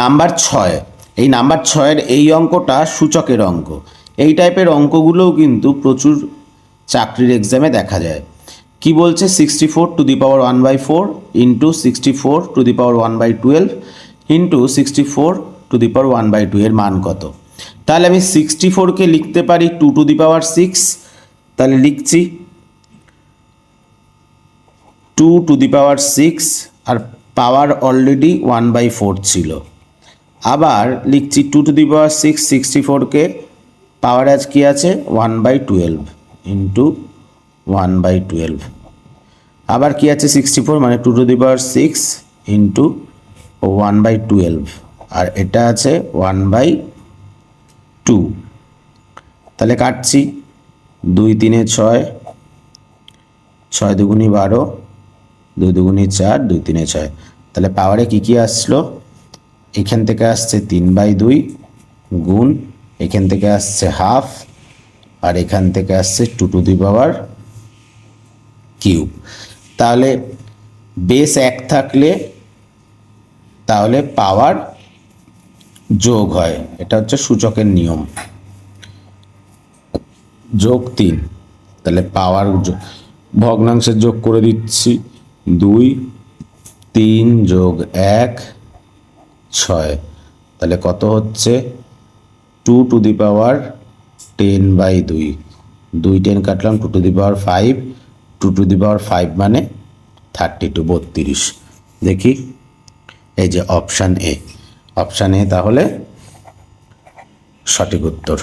Number ছয়। এই number ছয়ের এই অঙ্কটা সূচকের অঙ্ক। এই টাইপের অঙ্কগুলোও কিন্তু প্রচুর চাকরির এক্সামে দেখা যায়। কি বলছে? Sixty four to the power one by four into sixty four to the power one by twelve into sixty four to the power one by two এর মান কত? তাহলে আমি সিক্সটি ফোরকে লিখতে পারি two to the power six তাহলে লিখছি two to the power six R power already one by four ছিল। আবার লিখছি two to the power six sixty ফোরকে পাওয়ার আজ কী আছে? One by twelve into one by twelve আবার কি আছে? সিক্সটি ফোর মানে two to the power six into one by twelve আর এটা আছে ওয়ান বাই টু তাহলে কাটছি। দুই, তিনে ছয় ছয় দুগুনি বারো, দুই দুগুনি চার, দুই তিনে ছয়। তাহলে পাওয়ারে কী কী আসলো? এখান থেকে আসছে তিন বাই দুই গুণ, এখান থেকে আসছে হাফ, আর এখান থেকে আসছে two to the power cube. তাহলে বেস এক থাকলে তাহলে পাওয়ার যোগ হয়। এটা হচ্ছে সূচকের নিয়ম। যোগ তিন। তাহলে পাওয়ার ভগ্নাংশের যোগ করে দিচ্ছি দুই, তিন যোগ এক ছয়। তাহলে কত হচ্ছে? Two to the power ten by দুই। দুই টেন কাটলাম two to the power five two to the power five মানে থার্টি টু বত্রিশ। দেখি, এই যে অপশান এ অপশান এ তাহলে সঠিক উত্তর।